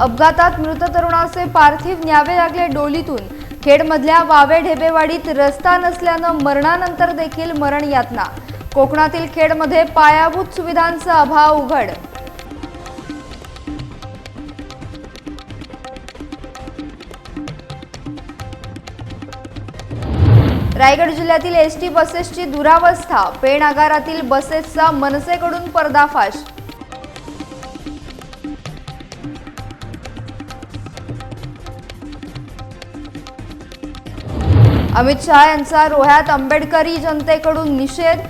अपघातात मृत तरुणाचे पार्थिव न्यावे लागले डोलीतून. खेडमधल्या वावे ढेबेवाडीत रस्ता नसल्यानं मरणानंतर देखील मरण यातना. कोकणातील खेडमध्ये पायाभूत सुविधांचा अभाव उघड. रायगड जिल्ह्यातील एस टी बसेसची दुरावस्था. पेण आगारातील बसेसचा मनसेकडून पर्दाफाश. अमित शहा यांचा रोह्यात आंबेडकरी जनतेकडून निषेध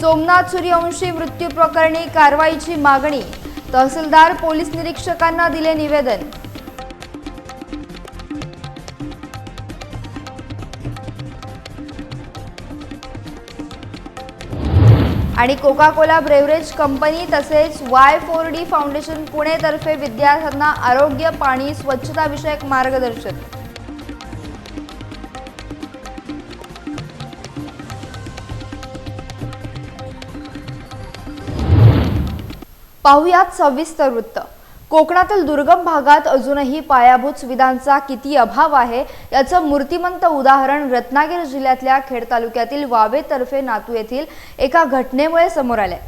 सोमनाथ सूर्यवंशी मृत्यू प्रकरणी कारवाईची मागणी तहसीलदार पोलीस निरीक्षकांना दिले निवेदन. आणि कोका कोला ब्रेवरेज कंपनी तसेच वाय फोर डी फाउंडेशन पुणेतर्फे विद्यार्थ्यांना आरोग्य पाणी स्वच्छता विषयक मार्गदर्शन. पाहुयात सविस्तर वृत्त. कोकणातील दुर्गम भागात अजूनही पायाभूत सुविधांचा किती अभाव आहे याचं मूर्तिमंत उदाहरण रत्नागिरी जिल्ह्यातल्या खेड तालुक्यातील वावेतर्फे नातू येथील एका घटनेमुळे समोर आले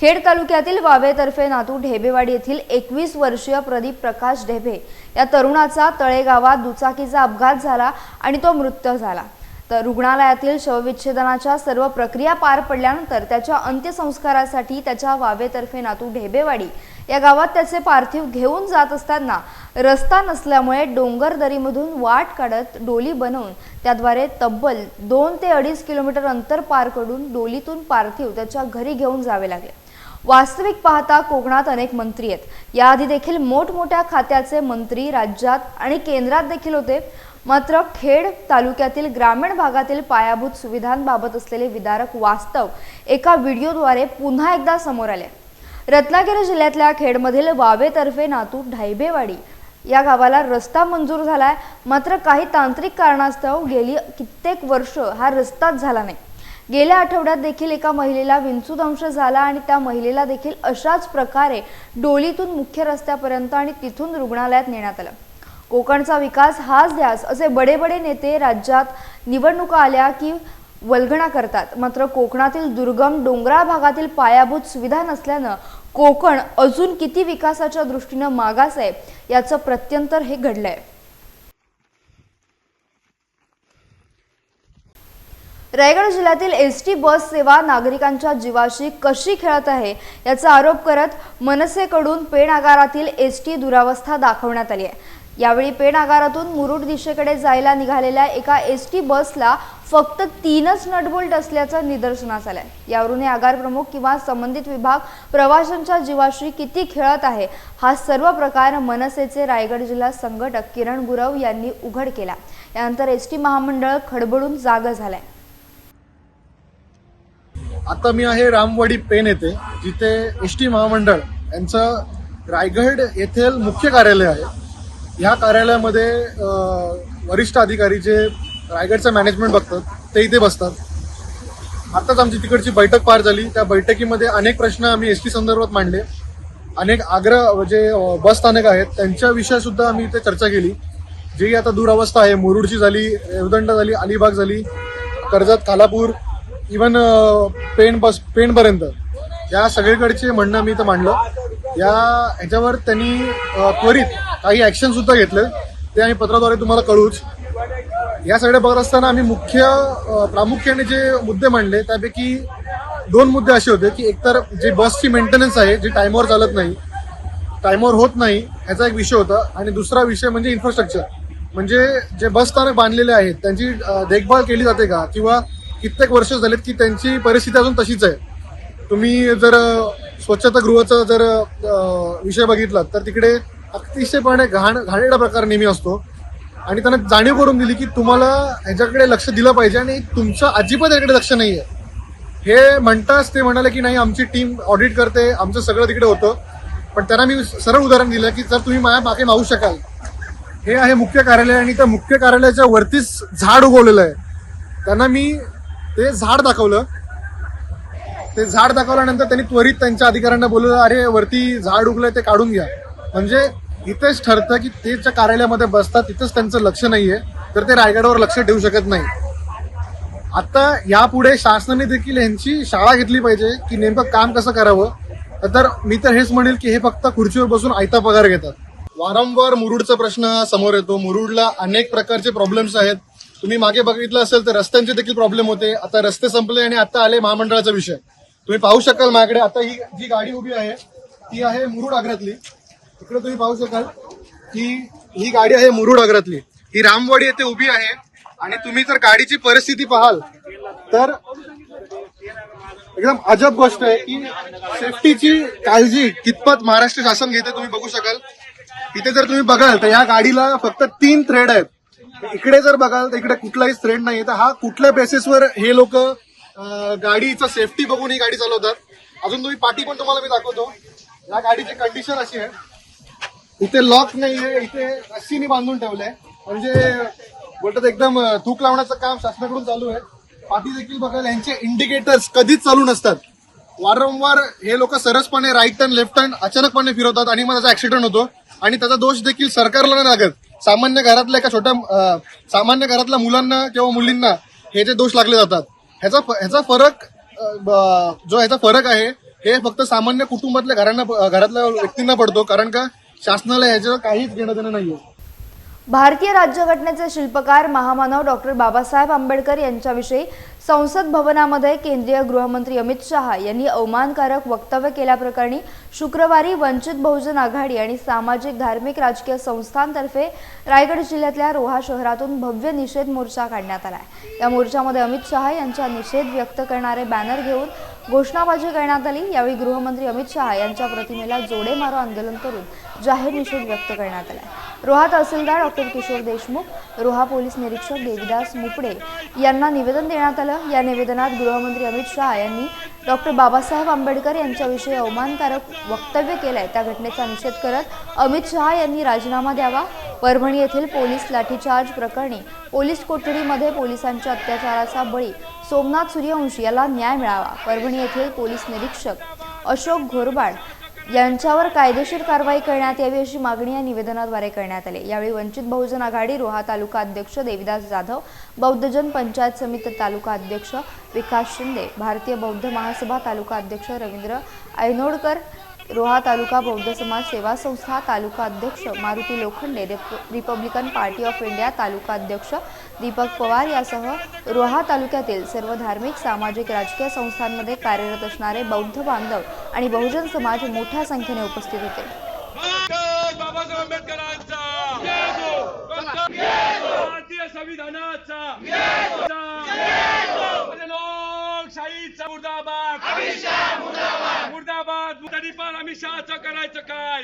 खेड तालुक्यातील वावेतर्फे नातू ढेबेवाडी येथील एकवीस वर्षीय प्रदीप प्रकाश ढेबे या तरुणाचा तळेगावात दुचाकीचा अपघात झाला आणि तो मृत्यू झाला. तर रुग्णालयातील शवविच्छेदनाच्या सर्व प्रक्रिया पार पडल्यानंतर त्याच्या अंत्यसंस्कारासाठी त्याच्या वावेतर्फे नातू ढेबेवाडी या गावात त्याचे पार्थिव घेऊन जात असताना रस्ता नसल्यामुळे डोंगर दरीमधून वाट काढत डोली बनवून त्याद्वारे तब्बल दोन ते अडीच किलोमीटर अंतर पार करून डोलीतून पार्थिव त्याच्या घरी घेऊन जावे लागले. वास्तविक पाहता कोकणात अनेक मंत्री आहेत. याआधी देखील मोठमोठ्या खात्याचे मंत्री राज्यात आणि केंद्रात देखील होते. मात्र खेड तालुक्यातील ग्रामीण भागातील पायाभूत सुविधांबाबत असलेले विदारक वास्तव एका व्हिडिओद्वारे पुन्हा एकदा समोर आले. रत्नागिरी जिल्ह्यातल्या खेडमधील वावेतर्फे नातू ढायबेवाडी या गावाला रस्ता मंजूर झालाय. मात्र काही तांत्रिक कारणास्तव गेली कित्येक वर्ष हा रस्ताच झाला नाही. गेल्या आठवड्यात देखील एका महिलेला विंचूदंश झाला आणि त्या महिलेला देखील अशाच प्रकारे डोलीतून मुख्य रस्त्यापर्यंत आणि तिथून रुग्णालयात नेण्यात आलं. कोकणचा विकास हाच द्यास असे बडे बडे नेते राज्यात निवडणुका आल्या की वल्गणा करतात. मात्र कोकणातील दुर्गम डोंगराळ भागातील पायाभूत सुविधा नसल्यानं कोकण अजून किती विकासाच्या दृष्टीनं मागास आहे याचं प्रत्यंतर हे घडलंय. रायगड जिल्ह्यातील एस टी बस सेवा नागरिकांच्या जीवाशी कशी खेळत आहे याचा आरोप करत मनसेकडून पेण आगारातील एस टी दुरावस्था दाखवण्यात आली आहे. यावेळी पेण आगारातून मुरुड दिशेकडे जायला निघालेल्या एका एस टी बसला फक्त तीनच नटबोल्ट असल्याचं निदर्शनास आलंय. यावरून हे आगार प्रमुख किंवा संबंधित विभाग प्रवाशांच्या जीवाशी किती खेळत आहे हा सर्व प्रकार मनसेचे रायगड जिल्हा संघटक किरण गुरव यांनी उघड केला. यानंतर एस टी महामंडळ खडबडून जाग झालंय. आता मी आहे रामवाडी पेन येथे जिथे एस टी महामंडळ यांचं रायगड येथील मुख्य कार्यालय आहे. ह्या कार्यालयामध्ये वरिष्ठ अधिकारी जे रायगडचं मॅनेजमेंट बघतात ते इथे बसतात. आताच आमची तिकडची बैठक पार झाली. त्या बैठकीमध्ये अनेक प्रश्न आम्ही एस टी संदर्भात मांडले. अनेक आग्रह जे बस स्थानक आहेत त्यांच्याविषयी सुद्धा आम्ही इथे चर्चा केली. जी आता दुरावस्था आहे मुरुडची झाली रेवदंडा झाली अलिबाग झाली कर्जत खालापूर इवन पेण बस पेणपर्यंत. या सगळीकडचे म्हणणं मी इथं मांडलं. या ह्याच्यावर त्यांनी त्वरित काही ऍक्शन सुद्धा घेतले. ते आम्ही पत्राद्वारे तुम्हाला कळूच. या सगळ्या बघत असताना आम्ही मुख्य प्रामुख्याने जे मुद्दे मांडले त्यापैकी दोन मुद्दे असे होते की एकतर जे बसची मेंटेनन्स आहे जी टाईमवर चालत नाही टाईमवर होत नाही ह्याचा एक विषय होता. आणि दुसरा विषय म्हणजे इन्फ्रास्ट्रक्चर म्हणजे जे बस स्थानक बांधलेले आहेत त्यांची देखभाल केली जाते का? किंवा कित्येक वर्ष झालेत की त्यांची परिस्थिती अजून तशीच आहे. तुम्ही जर स्वच्छतागृहाचा जर विषय बघितला तर तिकडे अतिशयपणे घाण घाणेरडा प्रकार नेहमी असतो. आणि त्यांना जाणीव करून दिली की तुम्हाला ह्याच्याकडे लक्ष दिलं पाहिजे आणि तुमचं अजिबात याकडे लक्ष नाही आहे हे म्हणताच ते म्हणाले की नाही आमची टीम ऑडिट करते आमचं सगळं तिकडे होतं. पण त्यांना मी सरळ उदाहरण दिलं की जर तुम्ही माझ्या मागे मागू शकाल. हे आहे मुख्य कार्यालय आणि त्या मुख्य कार्यालयाच्या वरतीच झाड उगवलेलं आहे. त्यांना मी ते झाड दाखवलं. ते झाड दाखवल्यानंतर त्यांनी त्वरित त्यांच्या अधिकाऱ्यांना बोलवलं अरे वरती झाड उगलंय ते काढून घ्या. म्हणजे इथेच ठरतं की ते ज्या कार्यालयामध्ये बसतात तिथंच त्यांचं लक्ष नाहीये तर ते रायगडावर लक्ष ठेवू शकत नाही. आता यापुढे शासनाने देखील यांची शाळा घेतली पाहिजे की नेमकं काम कसं करावं. तर मी तर हेच म्हणेल की हे फक्त खुर्चीवर बसून आयता पगार घेतात. वारंवार मुरुडचा प्रश्न समोर येतो. मुरुडला अनेक प्रकारचे प्रॉब्लेम्स आहेत. तुम्ही मागे बघितलं असेल तर रस्त्यांचे देखील प्रॉब्लेम होते. आता रस्ते संपले आणि आता आले महामंडळाचा विषय. तुम्ही पाहू शकाल माझ्याकडे. आता ही जी गाडी उभी आहे ती आहे मुरुड आग्र्यातली. इकडे तुम्ही पाहू शकाल की ही गाडी आहे मुरुड आगरातली ही रामवाडी येथे उभी आहे. आणि तुम्ही जर गाडीची परिस्थिती पाहाल तर एकदम अजब गोष्ट आहे की सेफ्टीची काळजी कितपत महाराष्ट्र शासन घेते तुम्ही बघू शकाल. इथे जर तुम्ही बघाल तर या गाडीला फक्त तीन थ्रेड आहेत. इकडे जर बघाल तर इकडे कुठलाही थ्रेड नाही तर हा कुठल्या बेसिसवर हे लोक गाडीचं सेफ्टी बघून ही गाडी चालवतात? अजून तुम्ही पाठी पण तुम्हाला मी दाखवतो. या गाडीची कंडिशन अशी आहे. इथे लॉक नाहीये इथे रस्सीने बांधून ठेवलंय. म्हणजे बोलतात एकदम धूक लावण्याचं काम शासनाकडून चालू आहे. पाठी देखील बघायला यांचे इंडिकेटर्स कधीच चालू नसतात. वारंवार हे लोक सरसपणे राईट टर्न लेफ्ट टर्न अचानकपणे फिरवतात आणि मग त्याचा ऍक्सिडेंट होतो. आणि त्याचा दोष देखील सरकारला नाही लागत. सामान्य घरातल्या एका छोट्या सामान्य घरातल्या मुलांना किंवा मुलींना हे जे दोष लागले जातात. ह्याचा ह्याचा फरक जो ह्याचा फरक आहे हे फक्त सामान्य कुटुंबातल्या घरांना घरातल्या व्यक्तींना पडतो. कारण का? शासनाला याच्यावर काहीच घेणं देणं नाहीये. भारतीय राज्यघटनेचे शिल्पकार महामानव डॉक्टर बाबासाहेब आंबेडकर यांच्याविषयी संसद भवनामध्ये केंद्रीय गृहमंत्री अमित शहा यांनी अवमानकारक वक्तव्य केल्याप्रकरणी शुक्रवारी वंचित बहुजन आघाडी आणि सामाजिक धार्मिक राजकीय संस्थांतर्फे रायगड जिल्ह्यातल्या रोहा शहरातून भव्य निषेध मोर्चा काढण्यात आला या मोर्चामध्ये अमित शहा यांचा निषेध व्यक्त करणारे बॅनर घेऊन घोषणाबाजी करण्यात आली. यावेळी गृहमंत्री अमित शहा यांच्या प्रतिमेला जोडे मारो आंदोलन करून जाहीर निषेध व्यक्त करण्यात आला. रोहा तहसीलदार डॉक्टर किशोर देशमुख रोहा पोलीस निरीक्षक देविदास मुपडे यांना निवेदन देण्यात आलं. या निवेदनात गृहमंत्री अमित शहा यांनी डॉक्टर बाबासाहेब आंबेडकर यांच्याविषयी अवमानकारक वक्तव्य केलंय. त्या घटनेचा निषेध करत अमित शहा यांनी राजीनामा द्यावा. परभणी येथील पोलीस लाठीचार्ज प्रकरणी पोलीस कोठडीमध्ये पोलिसांच्या अत्याचाराचा बळी सोमनाथ सूर्यवंशी याला न्याय मिळावा परभणी येथील पोलीस निरीक्षक अशोक घोरबाड यांच्यावर कायदेशीर कारवाई करण्यात यावी अशी मागणी या निवेदनाद्वारे करण्यात आली. यावेळी वंचित बहुजन आघाडी रोहा तालुका अध्यक्ष देविदास जाधव बौद्धजन पंचायत समिती तालुका अध्यक्ष विकास शिंदे भारतीय बौद्ध महासभा तालुका अध्यक्ष रवींद्र ऐनोडकर रोहा तालुका बौद्ध समाज सेवा संस्था तालुका अध्यक्ष मारुती लोखंडे रिप- Republican Party of India taluka अध्यक्ष दीपक पवार यासह रोहा तालुक्यातील सर्व धार्मिक सामाजिक राजकीय संस्थांमध्ये कार्यरत असणारे बौद्ध बांधव आणि बहुजन समाज मोठ्या संख्येने उपस्थित होते संविधानाचा म्हणजे लोकशाहीचा मुर्दाबाद कधी पण आम्ही शहाचं करायचं काय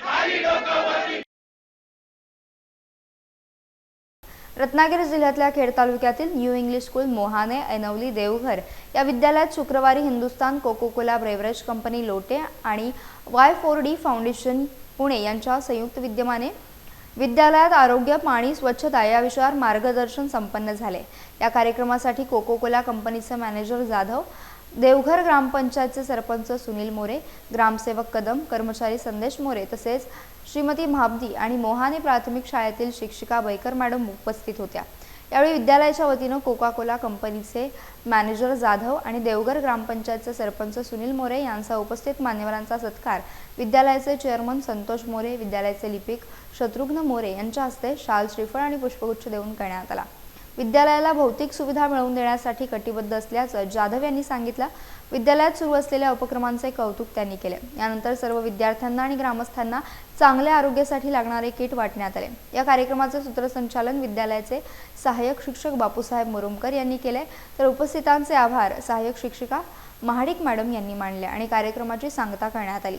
रत्नागिरी जिल्ह्यातल्या खेड तालुक्यातील new English school Mohane Ainavali Deoghar या विद्यालयात शुक्रवारी Hindustan Coca Cola beverage company Lote आणि Y four D foundation Pune यांच्या संयुक्त विद्यमाने विद्यालयात आरोग्य पाणी स्वच्छता या विषयावर मार्गदर्शन संपन्न झाले. या कार्यक्रमासाठी कोको कोला कंपनीचे मॅनेजर जाधव देवघर ग्रामपंचायतचे सरपंच सुनील मोरे ग्रामसेवक कदम कर्मचारी संदेश मोरे तसेच श्रीमती म्हाबदी आणि मोहाने प्राथमिक शाळेतील शिक्षिका बैकर मॅडम उपस्थित होत्या. यावेळी विद्यालयाच्या वतीनं कोका कोला कंपनीचे मॅनेजर जाधव आणि देवघर ग्रामपंचायतचे सरपंच सुनील मोरे यांचा उपस्थित मान्यवरांचा सत्कार विद्यालयाचे चेअरमन संतोष मोरे विद्यालयाचे लिपिक शत्रुघ्न मोरे यांच्या हस्ते शाल श्रीफळ आणि पुष्पगुच्छ देऊन करण्यात आला. विद्यालयाला भौतिक सुविधा मिळवून देण्यासाठी कटिबद्ध असल्याचं जाधव यांनी सांगितलं. विद्यालयात सुरू असलेल्या उपक्रमांचे कौतुक त्यांनी केले. यानंतर सर्व विद्यार्थ्यांना आणि ग्रामस्थांना चांगल्या आरोग्यासाठी लागणारे किट वाटण्यात आले. या कार्यक्रमाचे सूत्रसंचालन विद्यालयाचे सहाय्यक शिक्षक बापूसाहेब मुरुमकर यांनी केले. तर उपस्थितांचे आभार सहाय्यक शिक्षिका महाडिक मॅडम यांनी मांडल्या आणि कार्यक्रमाची सांगता करण्यात आली.